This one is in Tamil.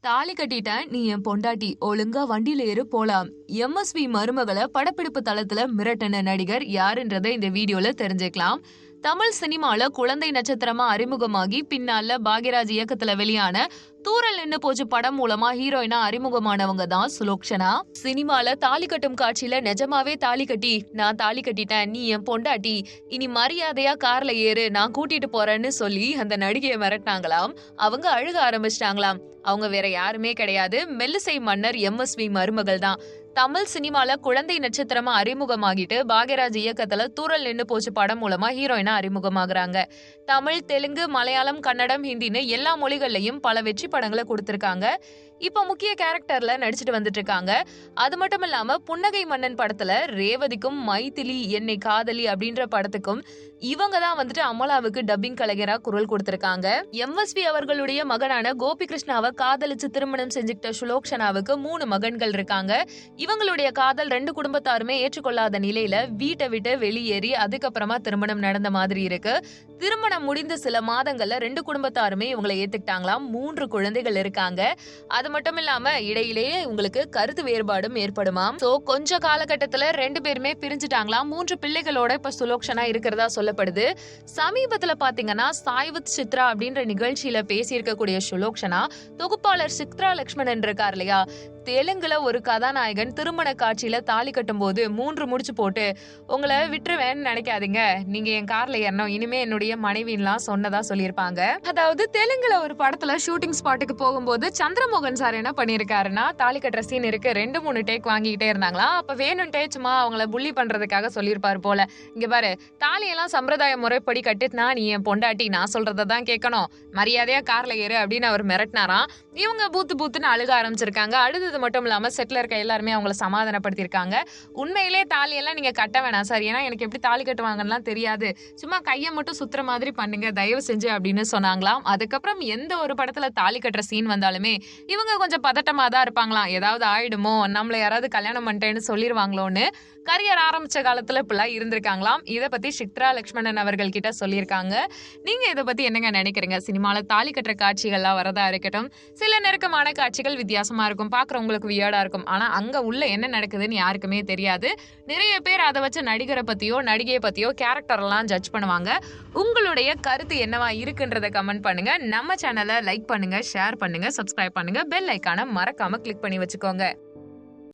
தாலி கட்டிட்டேன் நீ என் பொண்டாட்டி. ஒழுங்கா வண்டியில ஏறு போலாம். எம்எஸ்வி மருமகளை படப்பிடிப்பு தளத்துல மிரட்டின நடிகர் யாருன்றதை இந்த வீடியோல தெரிஞ்சுக்கலாம். தமிழ் சினிமால குழந்தை நட்சத்திரமா அறிமுகமாகி பின்னால பாக்யராஜ் இயக்கத்துல வெளியான தூரல் நின்னு போச்சு படம் மூலமா ஹீரோயினா அறிமுகமானவங்க தான் சுலோக்ஷனா? சினிமால தாலி கட்டும் காட்சியில நிஜமாவே தாலி கட்டி நான் தாலி கட்டிட்டேன் நீ என் பொண்டாட்டி இனி மரியாதையா கார்ல ஏறு நான் கூட்டிட்டு போறேன்னு சொல்லி அந்த நடிகையை மிரட்டினாங்களாம். அவங்க அழுக ஆரம்பிச்சிட்டாங்களாம். அவங்க வேற யாருமே கிடையாது. மெல்லிசை மன்னர் எம்எஸ்வி மருமகள் தான் தமிழ் சினிமால குழந்தை நட்சத்திரமா அறிமுகமாகிட்டு பாக்யராஜ் இயக்கத்துல தூரல் நின்னு போச்சு படம் மூலமா ஹீரோயினா அறிமுகமாகறாங்க. தமிழ் தெலுங்கு மலையாளம் கன்னடம் ஹிந்தின்னு எல்லா மொழிகள்லயும் பல வெற்றி படங்களை கொடுத்திருக்காங்க. இப்போ முக்கிய கேரக்டர்ல நடிச்சிட்டு வந்துட்டு இருக்காங்க அது மட்டும் இல்லாம புன்னகை மன்னன் படத்துல ரேவதிக்கும் மைதிலி என்னை காதலி அப்படின்ற படத்துக்கும் இவங்க தான் வந்துட்டு அமலாவுக்கு டப்பிங் கலைஞரா குரல் கொடுத்திருக்காங்க. எம்எஸ்பி அவர்களுடைய மகனான கோபி கிருஷ்ணாவை காதலிச்சு திருமணம் செஞ்சுக்கிட்ட சுலோக்ஷனாவுக்கு மூணு மகன்கள் இருக்காங்க. இவங்களுடைய காதல் ரெண்டு குடும்பத்தாருமே ஏற்றுக்கொள்ளாத நிலையில வீட்டை விட்டு வெளியேறி அதுக்கப்புறமா திருமணம் நடந்த மாதிரி இருக்கு. திருமணம் முடிந்த சில மாதங்கள்ல ரெண்டு குடும்பத்தாருமே இவங்களை ஏத்துக்கிட்டாங்களாம். மூன்று குழந்தைகள் இருக்காங்க. அது மட்டும் இல்லாம இடையிலேயே உங்களுக்கு கருத்து வேறுபாடும் ஏற்படுமாம். சோ கொஞ்ச காலகட்டத்துல ரெண்டு பேருமே பிரிஞ்சுட்டாங்களாம். மூன்று பிள்ளைகளோட இப்ப சுலோக்ஷனா இருக்கிறதா சொல்லப்படுது. சமீபத்துல பாத்தீங்கன்னா சாய்வத் சித்ரா அப்படின்ற நிகழ்ச்சியில பேசியிருக்கக்கூடிய சுலோக்ஷனா தொகுப்பாளர் சித்ரா லக்ஷ்மணன் இருக்கார் இல்லையா? தெலுங்குல ஒரு கதாநாயகன் திருமண காட்சியில தாலி கட்டும் போது மூன்று முடிச்சு போட்டு உங்களை விட்டுருவேன்னு நினைக்காதீங்க. நீங்க என் கார்ல ஏறணும். இனிமே என்னுடைய மனைவின்லாம் சொன்னதா சொல்லியிருப்பாங்க. அதாவது தெலுங்குல ஒரு படத்துல ஷூட்டிங் ஸ்பாட்டுக்கு போகும்போது சந்திரமோகன் சார் என்ன பண்ணியிருக்காருன்னா தாலி கட்டுற சீன் இருக்கு. ரெண்டு மூணு டேக் வாங்கிக்கிட்டே இருந்தாங்களா? அப்போ வேணும்ட்டே சும்மா அவங்கள புள்ளி பண்ணுறதுக்காக சொல்லியிருப்பார் போல. இங்கே பாரு தாலியெல்லாம் சம்பிரதாய முறைப்படி கட்டுனா நீ என் பொண்டாட்டி நான் சொல்றதை தான் கேட்கணும். மரியாதையாக காரில் ஏறு அப்படின்னு அவர் மிரட்டினாராம். இவங்க பூத்து பூத்துன்னு அழுக ஆரம்பிச்சிருக்காங்க. அழுதது மட்டும் இல்லாமல் செட்டில் இருக்க எல்லாருமே அவங்கள சமாதானப்படுத்தியிருக்காங்க. உண்மையிலே தாலியெல்லாம் நீங்கள் கட்ட வேணாம் சார். ஏன்னா எனக்கு எப்படி தாலி கட்டுவாங்கலாம் தெரியாது. சும்மா கையை மட்டும் சுத்துற மாதிரி பண்ணுங்க தயவு செஞ்சு அப்படின்னு சொன்னாங்களாம். அதுக்கப்புறம் எந்த ஒரு படத்தில் தாலி கட்டுற சீன் வந்தாலுமே இவங்க கொஞ்சம் பதட்டமாக தான் இருப்பாங்களாம். ஏதாவது ஆயிடுமோ நம்மளை யாராவது கல்யாணம் பண்ணிட்டேன்னு சொல்லிடுவாங்களோன்னு கரியர் ஆரம்பித்த காலத்தில் இப்படிலாம் இருந்திருக்காங்களாம். இதை பற்றி சித்ரா லக்ஷ்மணன் அவர்கள் கிட்ட சொல்லியிருக்காங்க. நீங்கள் இதை பற்றி என்னங்க நினைக்கிறீங்க? சினிமாவில் தாலி கட்டுற காட்சிகள்லாம் வரதா இருக்கட்டும் சில நெருக்கமான காட்சிகள் வித்தியாசமாக இருக்கும் பார்க்குறவங்களுக்கு வியர்டாக இருக்கும். ஆனால் அங்கே உள்ள என்ன நடக்குதுன்னு யாருக்குமே தெரியாது. நிறைய பேர் அதை வச்சு நடிகரை பற்றியோ நடிகையை பற்றியோ கேரக்டர்லாம் ஜட்ஜ் பண்ணுவாங்க. உங்களுடைய கருத்து என்னவா இருக்குன்றத கமெண்ட் பண்ணுங்கள் நம்ம சேனலை லைக் பண்ணுங்கள் ஷேர் பண்ணுங்க சப்ஸ்கிரைப் பண்ணுங்க. பெல் ஐக்கான மறக்காம கிளிக் பண்ணி வச்சுக்கோங்க.